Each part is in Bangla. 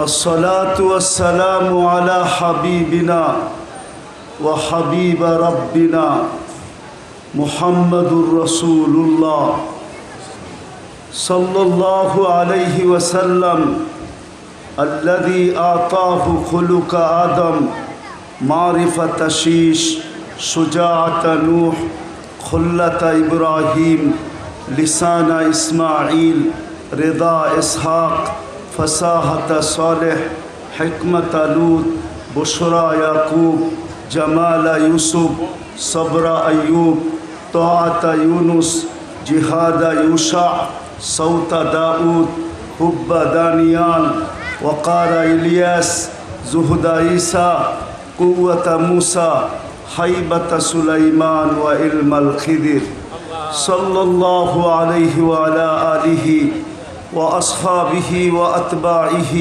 الصلاة والسلام على حبيبنا وحبيب ربنا محمد رسول الله صلى الله عليه وسلم الذي أعطاه خلق آدم معرفة شيش شجاعة نوح خلة إبراهيم لسان إسماعيل رضا إسحاق فصاحة صالح حكمة لوط بشرى يعقوب جمال يوسف صبر أيوب طاعة يونس جهاد يوشع صوت داود حب دانيال وقار إلياس زهد عيسى قوة موسى حيبة سليمان وعلم الخضر. صلى الله عليه وعلى آله وأصحابه وأتباعه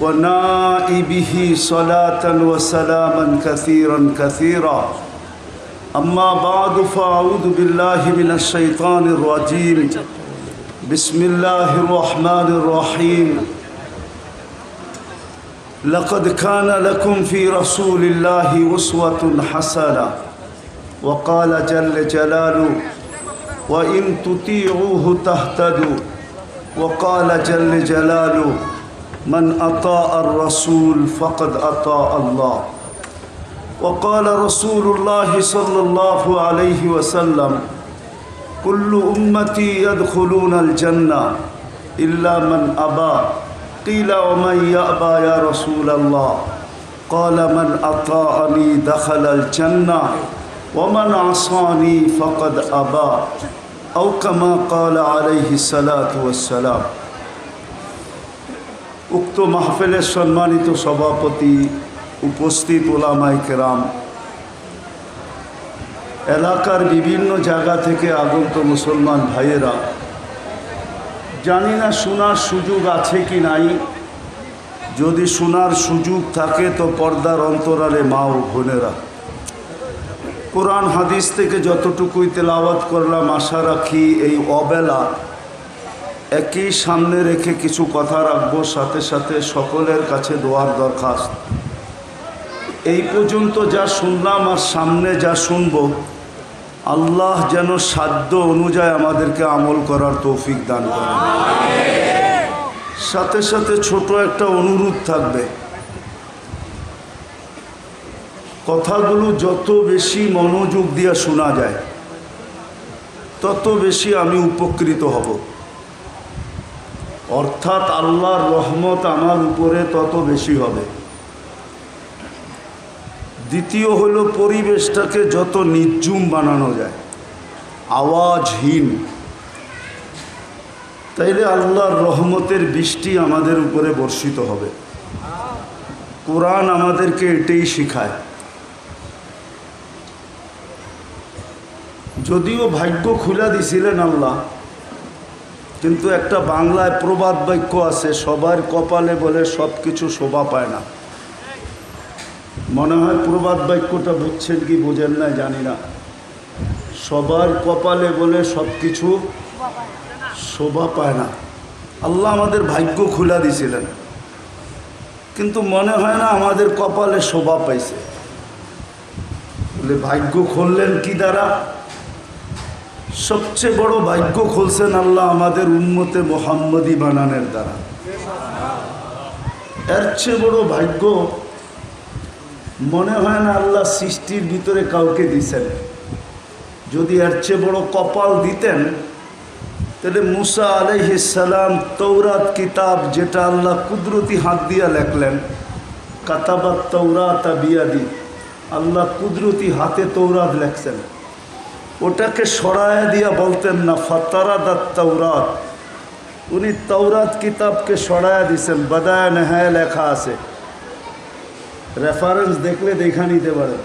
ونائبه صلاة وسلاما كثيرا كثيرا. أما بعد فأعوذ بالله من الشيطان الرجيم. بسم الله الرحمن الرحيم. لقد كان لكم في رسول الله أسوة حسنة. وقال جل جلاله وإن تطيعوه تهتدوا وقال جل جلاله من أطاع الرسول فقد أطاع الله وقال رسول الله صلى الله عليه وسلم كل أمتي يدخلون الجنة إلا من أبى قيل ومن يأبى يا رسول الله قال من أطاعني دخل الجنة ومن عصاني فقد أبى أو كما قال عليه الصلاة والسلام উক্ত মাহফিলের সম্মানিত সভাপতি উপস্থিত ওলামাই কেরাম এলাকার বিভিন্ন জায়গা থেকে আগত মুসলমান ভাইয়েরা জানি না শোনার সুযোগ আছে কি নাই যদি শোনার সুযোগ থাকে তো পর্দার অন্তরালে মা ও বোনেরা কোরআন হাদিস থেকে যতটুকুই তেলাওয়াত করলাম, আশা রাখি এই অবেলা একই সামনে রেখে কিছু কথা রাখব, সাথে সাথে সকলের কাছে দোয়ার দরখাস্ত। এই পর্যন্ত যা শুনলাম আর সামনে যা শুনব, আল্লাহ যেন সাধ্য অনুযায়ী আমাদেরকে আমল করার তৌফিক দান করেন। সাথে সাথে ছোট একটা অনুরোধ থাকবে। কথাগুলো যত বেশি মনোযোগ দিয়ে শোনা যায়, তত বেশি আমি উপকৃত হব। অর্থাৎ আল্লাহর রহমত আমার উপরে তত বেশি হবে। দ্বিতীয় হলো পরিবেশটাকে যত নির্জুম বানানো যায়, আওয়াজহীন। তাইলে আল্লাহর রহমতের বৃষ্টি আমাদের উপরে বর্ষিত হবে। কোরআন আমাদেরকে এটাই শিখায়। যদিও ভাগ্য খুলে দিছিলেন আল্লাহ, কিন্তু একটা বাংলায় প্রবাদ বাক্য আছে, সবার কপালে বলে সব কিছু শোভা পায় না। মনে হয় প্রবাদ বাক্যটা বুঝছেন কি বোঝেন না জানি না। সবার কপালে বলে সব কিছু শোভা পায় না। আল্লাহ আমাদের ভাগ্য খুলা দিছিলেন, কিন্তু মনে হয় না আমাদের কপালে শোভা পাইছে। বলে ভাগ্য খুললেন কি দ্বারা? সবচেয়ে বড় ভাগ্য খুলছেন আল্লাহ আমাদের উন্মতে মোহাম্মদী বানানের দ্বারা। এর চেয়ে বড় ভাগ্য মনে হয় না আল্লাহ সৃষ্টির ভিতরে কাউকে দিছেন। যদি এর চেয়ে বড় কপাল দিতেন, তাহলে মুসা আলহিসাল্লাম তৌরাত কিতাব যেটা আল্লাহ কুদরতি হাত দিয়া লেখলেন, কাতাবাত তৌরাত বিয়াদি, আল্লাহ কুদরতি হাতে তৌরাত লেখছেন। ওটাকে সরায় দিয়া বলতেন না, ফাতারাদাত তৌরাত উনি তৌরাত কিতাবকে সরায়া দিছেন, বাদায় নেহায় লেখা আছে। রেফারেন্স দেখলে দেখা নিতে পারেন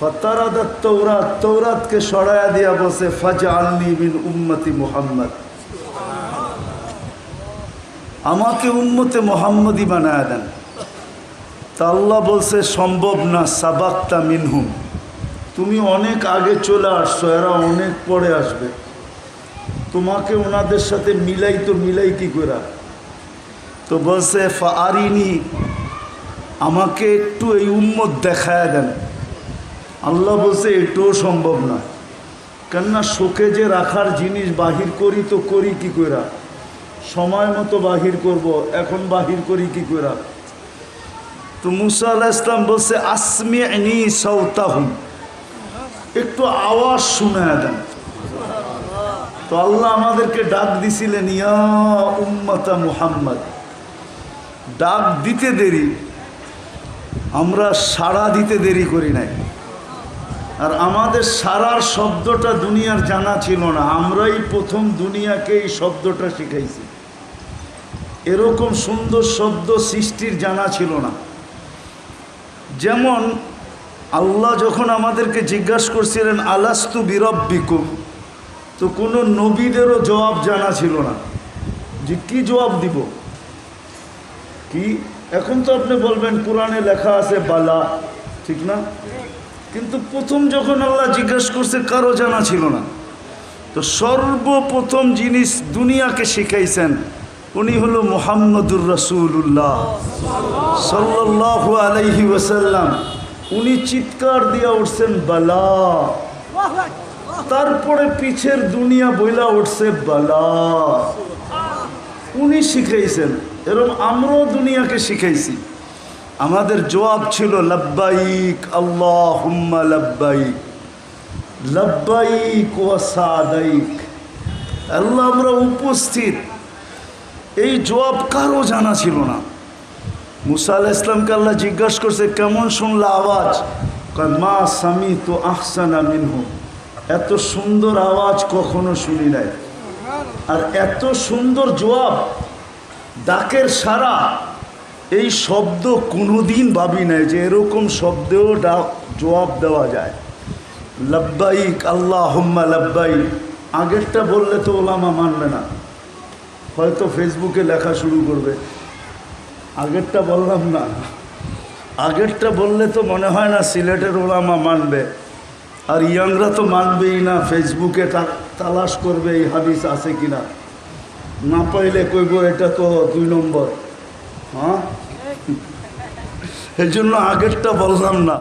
ফতারাদাত তৌরাত তৌরাতকে সরায়া দিয়া বসে ফাজা আল্লি বিন উম্মতি মুহাম্মদ। আমাকে উম্মতে মোহাম্মদি বানায় দেন। তা আল্লাহ বলছে, সম্ভব না, সাবাক্তা মিনহুম। তুমি অনেক আগে চলে আসছো, এরা অনেক পরে আসবে। তোমাকে ওনাদের সাথে মিলাই তো মিলাই কি করে? তো বলছে ফারিনি আমাকে একটু এই উম্মত দেখায় দেন। আল্লাহ বলছে, এটাও সম্ভব না। কেননা শোকে যে রাখার জিনিস বাহির করি তো করি কি কইরা? সময় মতো বাহির করব, এখন বাহির করি কি কইরা? তো মুসা আল্লাহ ইসলাম বলছে আসমি নি সৌতাহুম একটু আওয়াজ শুনে দেন। তো আল্লাহ আমাদেরকে ডাক দিছিলেন, ইয়া উম্মতা মুহাম্মদ। ডাক দিতে দেরি, আমরা সাড়া দিতে দেরি করি নাই। আর আমাদের সারার শব্দটা দুনিয়ার জানা ছিল না, আমরাই প্রথম দুনিয়াকে এই শব্দটা শিখাইছি। এরকম সুন্দর শব্দ সৃষ্টির জানা ছিল না। যেমন আল্লাহ যখন আমাদেরকে জিজ্ঞাসা করছিলেন, আলাস্তু বিরব্বিকুম? তো কোনো নবীদেরও জবাব জানা ছিল না। যে কি জবাব দিব? কি? এখন তো আপনি বলবেন, কোরআনে লেখা আছে, বালা। ঠিক না? কিন্তু প্রথম যখন আল্লাহ জিজ্ঞাসা করছে কারও জানা ছিল না। তো সর্বপ্রথম জিনিস দুনিয়াকে শিখাইছেন, উনি হলো মোহাম্মদুর রসুল্লাহ সাল্লাহ আলাইহি ওয়াসাল্লাম। উনি চিৎকার দিয়া উঠছেন বালা। তারপরে পিছের দুনিয়া বইলা উঠছে বালা। উনি শিখাইছেন এরকম আমরাও দুনিয়াকে শিখাইছি। আমাদের জবাব ছিল লব্বাইক আল্লাহ হুম্মা লব্বাইক। লব্বাইক ওয়া সাদাইক। আল্লাহ আমরা উপস্থিত। এই জবাব কারও জানা ছিল না। মুসা আলাহ ইসলামকে আল্লাহ জিজ্ঞাসা করছে, কেমন শুনলা আওয়াজ? মা স্বামী তো আহসানা মিনহু। এত সুন্দর আওয়াজ কখনো শুনি নাই। আর এত সুন্দর জবাব, ডাকের সারা, এই শব্দ কোনোদিন ভাবি নাই যে এরকম শব্দেও ডাক, জবাব দেওয়া যায়। লব্বাইক আল্লাহ হুম্মা লব্বাইক। আগেরটা বললে তো ওলামা মানবে না। হয়তো ফেসবুকে লেখা শুরু করবে। আগেরটা বললাম না। আগেরটা বললে তো মনে হয় না সিলেটের ওলামা মানবে। আর ইয়াংরা তো মানবেই না, ফেসবুকে তালাশ করবে এই হাদিস আছে কি না না পাইলে কইব, এটা তো দুই নম্বর। হ্যাঁ? এই জন্য আগেরটা বললাম না।